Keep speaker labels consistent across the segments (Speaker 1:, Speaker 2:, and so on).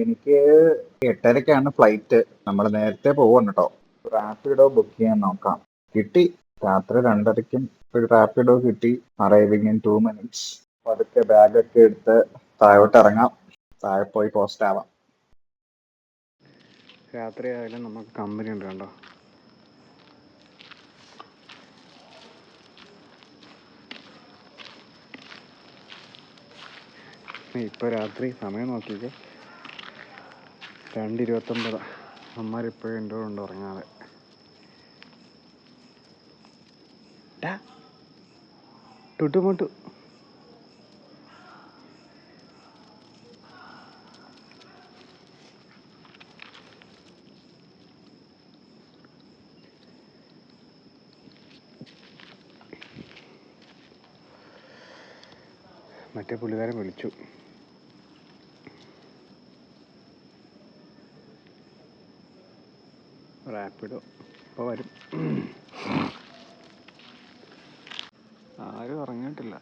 Speaker 1: എനിക്ക് എട്ടരക്കാണ് ഫ്ലൈറ്റ് നമ്മൾ നേരത്തെ പോവണം കേട്ടോ റാപ്പിഡോ ബുക്ക് ചെയ്യാൻ നോക്കാം. കിട്ടി. രാത്രി രണ്ടരയ്ക്കും ഒരു റാപ്പിഡോ കിട്ടി. അറൈവിങ് ഇൻ ടു മിനിറ്റ്സ് പതുക്കെ ബാഗൊക്കെ എടുത്ത് താഴോട്ട് ഇറങ്ങാം. താഴെ പോയി പോസ്റ്റ് ആവാം.
Speaker 2: രാത്രി ആയാലും നമുക്ക് കമ്പനി ഉണ്ട് കണ്ടോ? ഇപ്പോൾ രാത്രി സമയം നോക്കിക്കേ. രണ്ട് ഇരുപത്തൊമ്പത് അമ്മമാരിപ്പോഴും എന്റെ കൂടെ ഉണ്ട് ഉറങ്ങാതെ. ടുട്ടുമുട്ടു മറ്റേ പുള്ളിക്കാരൻ വിളിച്ചു. റാപ്പിഡോ. ഇപ്പോൾ വരും. ആരും ഇറങ്ങിയിട്ടില്ല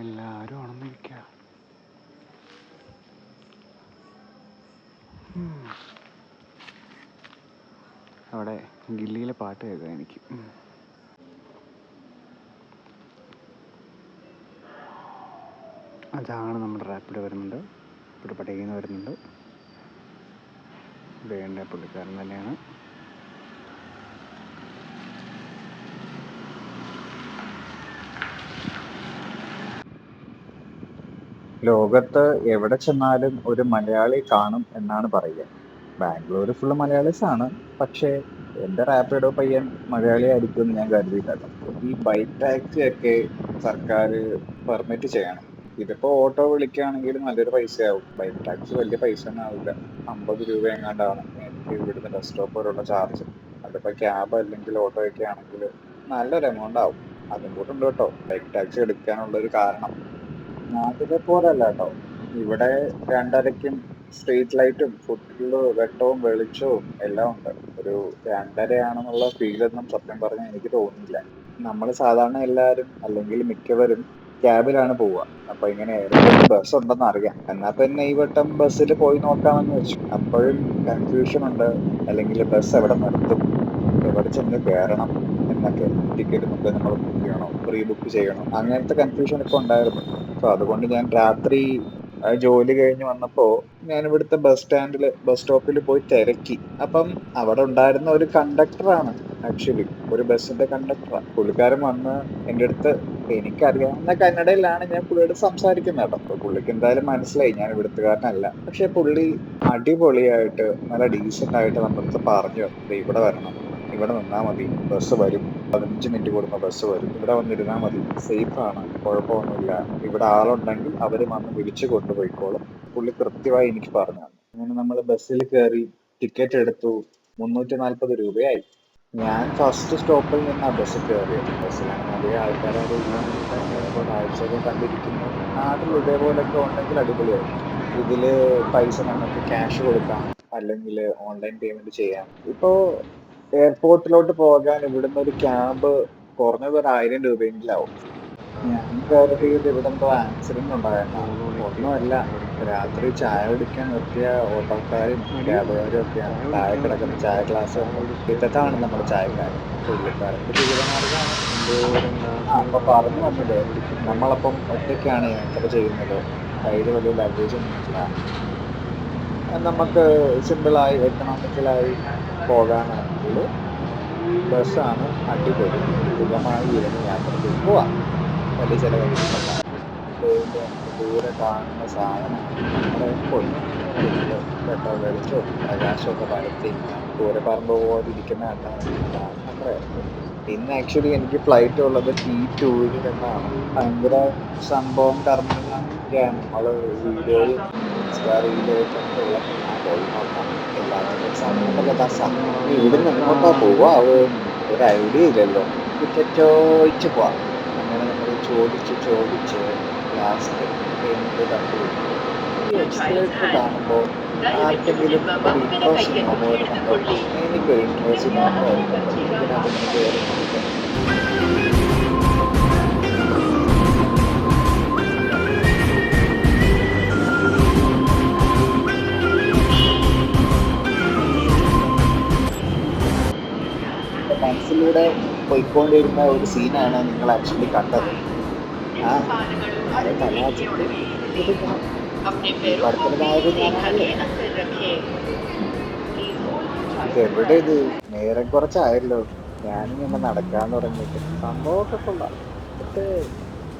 Speaker 2: എല്ലാവരും ഉണർന്നിരിക്കുക അവിടെ ഗില്ലിയിലെ പാട്ട് കേൾക്കാം എനിക്ക്. അതാണ് നമ്മുടെ റാപ്പിഡ് വരുന്നുണ്ട്. ഇവിടെ പട്ടേയിൽ നിന്ന് വരുന്നുണ്ട്. വേണ്ട പുള്ളിക്കാരൻ തന്നെയാണ്.
Speaker 1: ലോകത്ത് എവിടെ ചെന്നാലും ഒരു മലയാളി കാണും എന്നാണ് പറയുക. ബാംഗ്ലൂർ ഫുള്ള് മലയാളീസ് ആണ്. പക്ഷേ എന്റെ റാപ്പിഡോ പയ്യൻ മലയാളി ആയിരിക്കും എന്ന് ഞാൻ കരുതിയിട്ടില്ല. ഈ ബൈക്ക് ടാക്സി ഒക്കെ സർക്കാർ പെർമിറ്റ് ചെയ്യണം. ഇതിപ്പോ ഓട്ടോ വിളിക്കുകയാണെങ്കിൽ നല്ലൊരു പൈസയാവും. ബൈക്ക് ടാക്സി വലിയ പൈസ ഒന്നും ആവില്ല. അമ്പത് രൂപ എങ്ങാണ്ടാണ് എനിക്ക് ഇവിടുന്ന് ബസ് സ്റ്റോപ്പ് വരെയുള്ള ചാർജ് അതിപ്പോ ക്യാബ് അല്ലെങ്കിൽ ഓട്ടോ ഒക്കെ ആണെങ്കിൽ നല്ലൊരു എമൗണ്ട് ആവും. അതും കൂടെ ഉണ്ട് കേട്ടോ. ബൈക്ക് ടാക്സി എടുക്കാനുള്ള ഒരു കാരണം. നാട്ടിലെ പോലല്ല കേട്ടോ. ഇവിടെ രണ്ടരയ്ക്കും സ്ട്രീറ്റ് ലൈറ്റും ഫുള്ള് വെട്ടവും വെളിച്ചവും എല്ലാം ഉണ്ട്. ഒരു രണ്ടരയാണെന്നുള്ള ഫീലൊന്നും സത്യം പറഞ്ഞാൽ എനിക്ക് തോന്നുന്നില്ല നമ്മൾ സാധാരണ എല്ലാവരും അല്ലെങ്കിൽ മിക്കവരും ക്യാബിലാണ് പോവുക. അപ്പൊ ഇങ്ങനെ ബസ് ഉണ്ടെന്ന് അറിയാം. എന്നാ പിന്നെ ഈ വട്ടം ബസ്സിൽ പോയി നോക്കാമെന്ന് വെച്ചു. അപ്പോഴും കൺഫ്യൂഷൻ ഉണ്ട്. അല്ലെങ്കിൽ ബസ് എവിടെ നിർത്തും? എവിടെ ചെന്ന് കയറണം? എന്നൊക്കെ ടിക്കറ്റ് മുമ്പ് നമ്മൾ ബുക്ക് ചെയ്യണോ? പ്രീ ബുക്ക് ചെയ്യണോ? അങ്ങനത്തെ കൺഫ്യൂഷൻ ഒക്കെ ഉണ്ടായിരുന്നു. അപ്പൊ അതുകൊണ്ട് ഞാൻ രാത്രി ജോലി കഴിഞ്ഞ് വന്നപ്പോ ഞാൻ ഇവിടുത്തെ ബസ് സ്റ്റാൻഡിൽ ബസ് സ്റ്റോപ്പിൽ പോയി തിരക്കി. അപ്പം അവിടെ ഉണ്ടായിരുന്ന ഒരു കണ്ടക്ടറാണ് ആക്ച്വലി ഒരു ബസ്സിന്റെ കണ്ടക്ടറാണ് പുള്ളിക്കാരൻ വന്ന് എന്റെ അടുത്ത് എനിക്കറിയാവുന്ന കന്നഡയിലാണ് ഞാൻ പുള്ളിയോട് സംസാരിക്കുന്നത്. കേട്ടോ പുള്ളിക്ക് എന്തായാലും മനസ്സിലായി. ഞാൻ ഇവിടുത്തുകാരനല്ല. പക്ഷെ പുള്ളി അടിപൊളിയായിട്ട് നല്ല ഡീസന്റ് ആയിട്ട് നമ്മുടെ അടുത്ത് പറഞ്ഞു. "ദേ ഇവിടെ വരണം. ഇവിടെ നിന്നാ മതി. ബസ് വരും. പതിനഞ്ച് മിനിറ്റ് കൂടുമ്പോൾ ബസ് വരും. ഇവിടെ വന്നിരുന്നാൽ മതി. സേഫ് ആണ്. കുഴപ്പമൊന്നുമില്ല. ഇവിടെ ആളുണ്ടെങ്കിൽ അവർ വന്ന് വിളിച്ചു കൊണ്ടുപോയിക്കോളും. പുള്ളി കൃത്യമായി എനിക്ക് പറഞ്ഞു. അങ്ങനെ നമ്മൾ ബസ്സിൽ കയറി ടിക്കറ്റ് എടുത്തു. മുന്നൂറ്റി നാൽപ്പത് രൂപയായി. ഞാൻ ഫസ്റ്റ് സ്റ്റോപ്പിൽ നിന്ന് ആ ബസ് കയറിയത് ബസ്സിലാണ് അതേ ആൾക്കാരോട് കാഴ്ചകൾ കണ്ടിരിക്കുന്നു. നാട്ടിൽ ഇതേപോലൊക്കെ ഉണ്ടെങ്കിൽ അടിപൊളിയായി ഇതിൽ പൈസ നമുക്ക് ക്യാഷ് കൊടുക്കാം. അല്ലെങ്കിൽ ഓൺലൈൻ പേയ്മെന്റ് ചെയ്യാം. ഇപ്പോ എയർപോർട്ടിലോട്ട് പോകാൻ ഇവിടുന്ന് ഒരു ക്യാബ് കുറഞ്ഞത് ഒരു ആയിരം രൂപയെങ്കിലും ആവും ഞാൻ കയറിയത് ഇവിടെ എന്തോ ആക്സിഡന്റ് ഉണ്ടായിരുന്നു. ഒന്നുമല്ല രാത്രി ചായ കുടിക്കാൻ നിർത്തിയ ഓട്ടോക്കാരും ക്യാബുകാരും ഒക്കെയാണ് താഴെ കിടക്കുന്ന ചായ ഗ്ലാസ് ഇത്തത്താണ് നമ്മുടെ ചായക്കാരൻ. പുള്ളിക്കാരന്റെ ജീവിതമാർഗമാണ് ആ അപ്പൊ പറഞ്ഞു വന്നത് നമ്മളപ്പം ഒറ്റയ്ക്കാണ് യാത്ര ചെയ്യുന്നത്. കയ്യിൽ വലിയ ലഗേജ് ഒന്നും നമുക്ക് സിമ്പിളായി എക്കണോമിക്കലായി പോകാനാണെങ്കിൽ ബസ്സാണ് അടിപൊളി. സുഖമായി ഇരുന്ന് യാത്ര ചെയ്ത് പോവാം. വലിയ ചിലവഴിക്കുന്നില്ല ദൂരെ കാണുന്ന സാധനം നമ്മുടെ വെളിച്ചവും പ്രകാശമൊക്കെ പരത്തി പോലെ ഇരിക്കുന്ന അതാണ് നമ്മുടെ ഇന്ന് ആക്ച്വലി എനിക്ക് ഫ്ലൈറ്റ് ഉള്ളത് ടി ടൂവിൽ നിന്നാണ്. ഭയങ്കര സംഭവം ടെർമിനലൊക്കെയാണ് നമ്മൾ വീഡിയോയിൽ ഇൻസ്റ്റാ റീലൊക്കെ ഉള്ളത് ഞാൻ പോയി നോക്കാം. എല്ലാത്തിനും സമയമൊക്കെ തസാം ഇവിടുന്ന് എങ്ങോട്ടാ പോവാവ് ഒരു ഐഡിയ ഇല്ലല്ലോ ടിക്കറ്റ് ചോദിച്ച് പോവാം അങ്ങനെ നമ്മൾ ചോദിച്ച് ചോദിച്ച് ലാസ്റ്റ് എന്ത് കണ്ടുപിടിക്കും ഈ എക്സ്പ്ലേറ്റർ കാണുമ്പോൾ ആർക്കെങ്കിലും ഒരു പോലെ കണ്ടോ എനിക്കൊരു ഇൻട്രസ്റ്റ് മാത്രമായിരുന്നു അതിനകത്ത് കയറി പോയിക്കൊണ്ടിരുന്ന ഒരു സീനാണ് നിങ്ങൾ ആക്ച്വലി കണ്ടത്. ആ എവിടെ ഇത്? നേരം കുറച്ചായല്ലോ. ഞാനിങ്ങനെ നടക്കാൻ തുടങ്ങിയിട്ട് സംഭവമൊക്കെ കൊള്ളാം.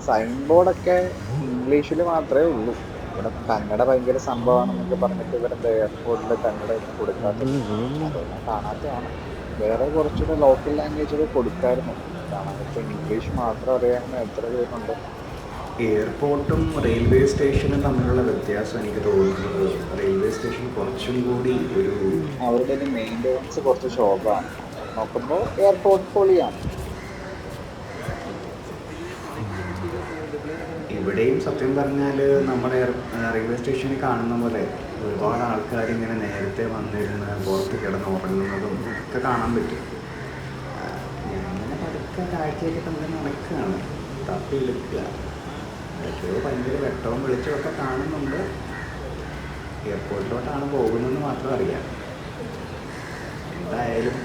Speaker 1: സൈൻ ബോർഡൊക്കെ ഇംഗ്ലീഷിൽ മാത്രമേ ഉള്ളൂ. ഇവിടെ കന്നഡ ഭയങ്കര സംഭവമാണെന്നൊക്കെ പറഞ്ഞിട്ട് ഇവിടെ എയർപോർട്ടിൽ കന്നഡ കൊടുക്കാത്ത കാണാത്തതാണ്. വേറെ കുറച്ചുകൂടെ ലോക്കൽ ലാംഗ്വേജൊക്കെ കൊടുക്കായിരുന്നു കാരണം ഇപ്പം ഇംഗ്ലീഷ് മാത്രം അറിയാവുന്ന എത്ര പേരുണ്ട്.
Speaker 3: എയർപോർട്ടും റെയിൽവേ സ്റ്റേഷനും തമ്മിലുള്ള വ്യത്യാസം എനിക്ക് തോന്നുന്നത്. റെയിൽവേ സ്റ്റേഷൻ കുറച്ചും കൂടി ഒരു
Speaker 1: അവരുടെ ഒരു മെയിന്റെനൻസ് കുറച്ച് ഷോക്കാണ് നോക്കുമ്പോൾ എയർപോർട്ട് പൊളിയാണ്.
Speaker 3: ഇവിടെയും സത്യം പറഞ്ഞാൽ നമ്മുടെ റെയിൽവേ സ്റ്റേഷനിൽ കാണുന്ന പോലെ ഒരുപാട് ആൾക്കാർ ഇങ്ങനെ നേരത്തെ വന്നിരുന്ന് പുറത്ത് കിടന്ന് ഉറങ്ങുന്നതും ഒക്കെ കാണാൻ പറ്റും. ഞാനിങ്ങനെ പതുക്കെ കാഴ്ചയൊക്കെ തമ്മിൽ നടക്കുകയാണ്. തപ്പി എടുക്കുക എപ്പോഴും ഭയങ്കര വെട്ടവും വെളിച്ചവും ഒക്കെ കാണുന്നുണ്ട്. എയർപോർട്ടിലോട്ടാണ് പോകുന്നതെന്ന് മാത്രം അറിയാം. എന്തായാലും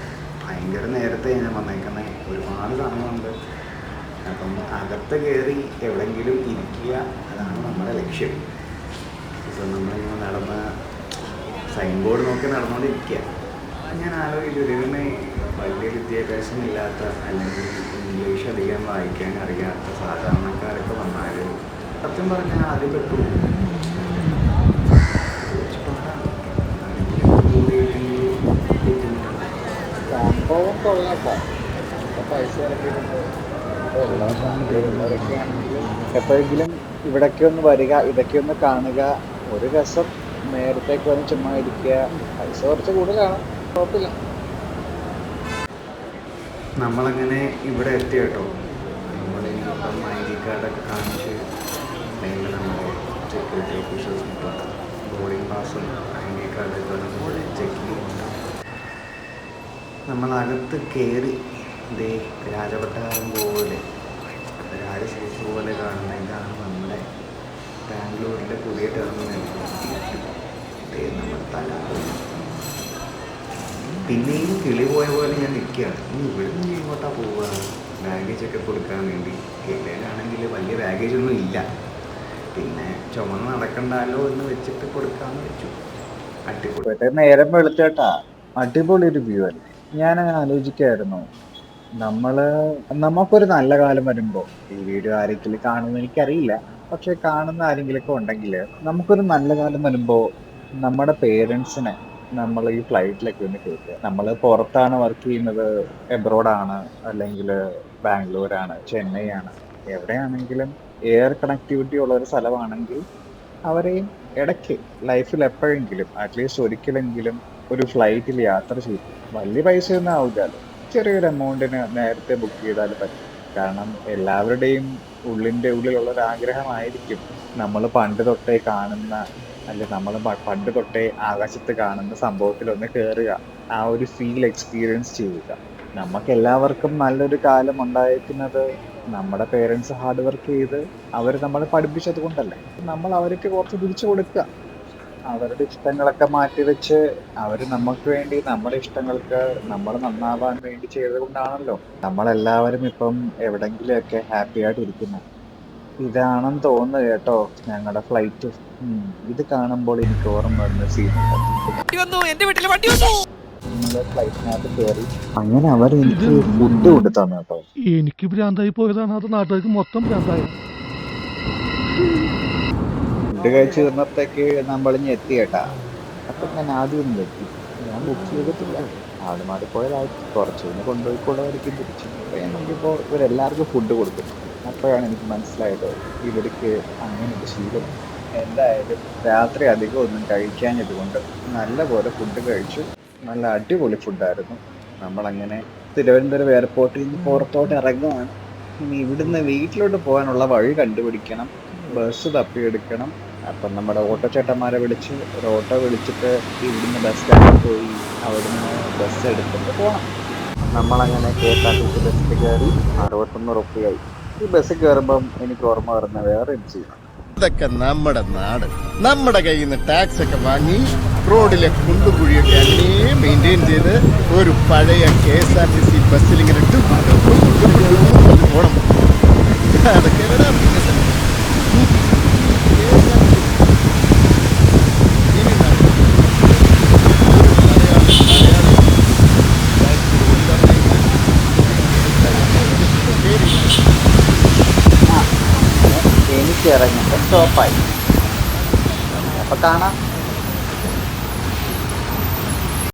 Speaker 3: ഭയങ്കര നേരത്തെ ഞാൻ വന്നേക്കുന്നത് ഒരുപാട് സമയമുണ്ട്. അപ്പം അകത്ത് കയറി എവിടെയെങ്കിലും ഇരിക്കുക അതാണ് നമ്മുടെ ലക്ഷ്യം. ഇപ്പം നമ്മളിങ്ങനെ നടന്ന് സൈൻ ബോർഡ് നോക്കി നടന്നുകൊണ്ടിരിക്കുക ഞാൻ ആലോചിച്ചു ഇതിനെ വലിയ വിദ്യാഭ്യാസം ഇല്ലാത്ത അല്ലെങ്കിൽ ഇംഗ്ലീഷ് അധികം വായിക്കാൻ അറിയാത്ത സാധാരണക്കാരൊക്കെ വന്നാൽ സത്യം പറഞ്ഞാൽ ആദ്യം പെട്ടു.
Speaker 1: എപ്പോഴെങ്കിലും ഇവിടേക്കൊന്ന് വരിക ഇതൊക്കെ ഒന്ന് കാണുക ഒരു രസം. നേരത്തേക്ക് വന്ന് ചുമ്മാ ഇരിക്കുക. പൈസ കുറച്ച് കൂടുതലാണ്. കുഴപ്പമില്ല.
Speaker 3: നമ്മളങ്ങനെ ഇവിടെ എത്തി കേട്ടോ. നമ്മളിപ്പം ഐ ഡി കാർഡൊക്കെ കാണിച്ച് അല്ലെങ്കിൽ നമ്മുടെ സെക്യൂരിറ്റി ഓഫീസേഴ്സ് കിട്ടും ബോർഡിംഗ് പാസും ഐ ഡി കാർഡൊക്കെ നമ്മൾ ചെക്ക് നമ്മളകത്ത് കയറി ദേ രാജപട്ടകാരം പോലെ രാജശേഷി പോലെ കാണുന്ന ഇതാണ് ബാംഗ്ലൂരിന്റെ പുതിയ ടെർമിനൽ ഇതേ നമ്മുടെ തല പിന്നെയും കിളി പോയ പോലെ ഞാൻ നിൽക്കുകയാണ്. ഇനി ഇവിടെ നിന്ന് എങ്ങോട്ടാ പോവുക? ബാഗേജ് ഒക്കെ കൊടുക്കാൻ വേണ്ടി. കേരളയിലാണെങ്കിൽ വലിയ ബാഗേജ് ഒന്നും ഇല്ല. പിന്നെ ചുമന്ന് നടക്കണ്ടല്ലോ എന്ന് വെച്ചിട്ട് കൊടുക്കാന്ന് വെച്ചു. അടിപൊളി.
Speaker 1: നേരം വെളുത്തേട്ടാ. അടിപൊളി ഒരു വ്യൂ അല്ലേ? ഞാൻ ആലോചിക്കായിരുന്നു നമ്മൾ നമുക്കൊരു നല്ല കാലം വരുമ്പോ ഈ വീഡിയോ ആരെങ്കിലും കാണുമെന്ന് എനിക്കറിയില്ല. പക്ഷെ കാണുന്ന ആരെങ്കിലും ഒക്കെ ഉണ്ടെങ്കിൽ നമുക്കൊരു നല്ല കാലം വരുമ്പോൾ നമ്മുടെ പേരൻസിനെ നമ്മൾ ഈ ഫ്ലൈറ്റിലൊക്കെ ഒന്ന് കേൾക്കുക. നമ്മൾ പുറത്താണ് വർക്ക് ചെയ്യുന്നത് എബ്രോഡാണ് അല്ലെങ്കിൽ ബാംഗ്ലൂരാണ് ചെന്നൈ ആണ് എവിടെയാണെങ്കിലും എയർ കണക്ടിവിറ്റി ഉള്ള ഒരു സ്ഥലമാണെങ്കിൽ അവരെയും ഇടയ്ക്ക് ലൈഫിൽ എപ്പോഴെങ്കിലും അറ്റ്ലീസ്റ്റ് ഒരിക്കലെങ്കിലും ഒരു ഫ്ലൈറ്റിൽ യാത്ര ചെയ്തു. വലിയ പൈസ ഒന്നും ആവില്ലല്ലോ ചെറിയൊരു എമൗണ്ടിന് നേരത്തെ ബുക്ക് ചെയ്താൽ പറ്റും. കാരണം എല്ലാവരുടെയും ഉള്ളിന്റെ ഉള്ളിലുള്ള ഒരു ആഗ്രഹമായിരിക്കും നമ്മൾ പണ്ട് തൊട്ടേ കാണുന്ന അല്ലെ നമ്മൾ പണ്ട് തൊട്ടേ ആകാശത്ത് കാണുന്ന സംഭവത്തിലൊന്ന് കയറുക ആ ഒരു ഫീൽ എക്സ്പീരിയൻസ് ചെയ്യുക. നമുക്ക് എല്ലാവർക്കും നല്ലൊരു കാലം ഉണ്ടായിരിക്കുന്നത് നമ്മുടെ പേരൻസ് ഹാർഡ് വർക്ക് ചെയ്ത് അവർ നമ്മളെ പഠിപ്പിച്ചത് കൊണ്ടല്ലേ. നമ്മൾ അവർക്ക് കുറച്ച് തിരിച്ചു കൊടുക്കുക. അവരുടെ ഇഷ്ടങ്ങളൊക്കെ മാറ്റി വെച്ച് അവർ നമുക്ക് വേണ്ടി നമ്മുടെ ഇഷ്ടങ്ങൾക്ക് നമ്മൾ നന്നാവാൻ വേണ്ടി ചെയ്തത് കൊണ്ടാണല്ലോ. നമ്മളെല്ലാവരും ഇപ്പം എവിടെങ്കിലുമൊക്കെ ഹാപ്പി ആയിട്ട് ഇരിക്കുന്നത് ഇതാണെന്ന് തോന്നുന്നു കേട്ടോ ഞങ്ങളുടെ ഫ്ലൈറ്റ് ഇത് കാണുമ്പോൾ എനിക്ക് ഓർമ്മ വരുന്ന സീൻ നമ്മൾ ഫ്ലൈറ്റിനകത്ത് കയറി അങ്ങനെ അവർ എനിക്ക് ഫുഡ് കൊടുത്താണ് തന്നു കേട്ടോ.
Speaker 4: എനിക്ക് ഭ്രാന്തായി പോയതാണ്. അത് നാട്ടുകാർക്ക് മൊത്തം ഭ്രാന്തായ.
Speaker 1: ഫുഡ് കഴിച്ച് തീർന്നപ്പോഴത്തേക്ക് നമ്മൾ ഇനി എത്തി കേട്ടാ അപ്പൊ ഞാൻ ആദ്യം എത്തി. ഞാൻ ബുക്ക് ചെയ്തിട്ടില്ല. ആട് മാറിപ്പോയതായിട്ട് കുറച്ച് കഴിഞ്ഞ് കൊണ്ടുപോയിക്കൊള്ളവർക്ക് തിരിച്ചു. അപ്പൊ ഞാൻ നോക്കിയപ്പോൾ ഇവരെല്ലാവർക്കും ഫുഡ് കൊടുക്കും അപ്പോഴാണ് എനിക്ക് മനസ്സിലായത് ഇവർക്ക് അങ്ങനെ ഒരു ശീലം. എന്തായാലും രാത്രി അധികം ഒന്നും കഴിക്കാഞ്ഞത് കൊണ്ട് നല്ലപോലെ ഫുഡ് കഴിച്ചു. നല്ല അടിപൊളി ഫുഡായിരുന്നു നമ്മളങ്ങനെ തിരുവനന്തപുരം എയർപോർട്ടിൽ നിന്ന് പുറത്തോട്ട് ഇറങ്ങുകയാണ് ഇനി ഇവിടുന്ന് വീട്ടിലോട്ട് പോകാനുള്ള വഴി കണ്ടുപിടിക്കണം. ബസ് തപ്പിയെടുക്കണം. അപ്പം നമ്മുടെ ഓട്ടോ ചേട്ടന്മാരെ വിളിച്ച് ഒരു ഓട്ടോ വിളിച്ചിട്ട് ഇവിടുന്ന് ബസ് സ്റ്റാൻഡിൽ പോയി അവിടുന്ന് ബസ് എടുത്തിട്ട് പോകണം നമ്മളങ്ങനെ K S R T C ബസ്സിൽ കയറി അറുപത്തൊന്ന് റുപ്യയായി ഈ ബസ്സിൽ കയറുമ്പം എനിക്ക് ഓർമ്മ വരുന്ന വേറെ എം സി
Speaker 5: ഇതൊക്കെ നമ്മുടെ നാട് നമ്മുടെ കയ്യിൽ നിന്ന് ടാക്സ് ഒക്കെ വാങ്ങി
Speaker 6: റോഡിലെ കുണ്ടുകുഴിയൊക്കെ അങ്ങനെ മെയിന്റെയിൻ ചെയ്ത് ഒരു പഴയ K S R T C ബസ്സിൽ ഇങ്ങനെ പോകണം അതൊക്കെ ต่อไปปา
Speaker 1: กกานะ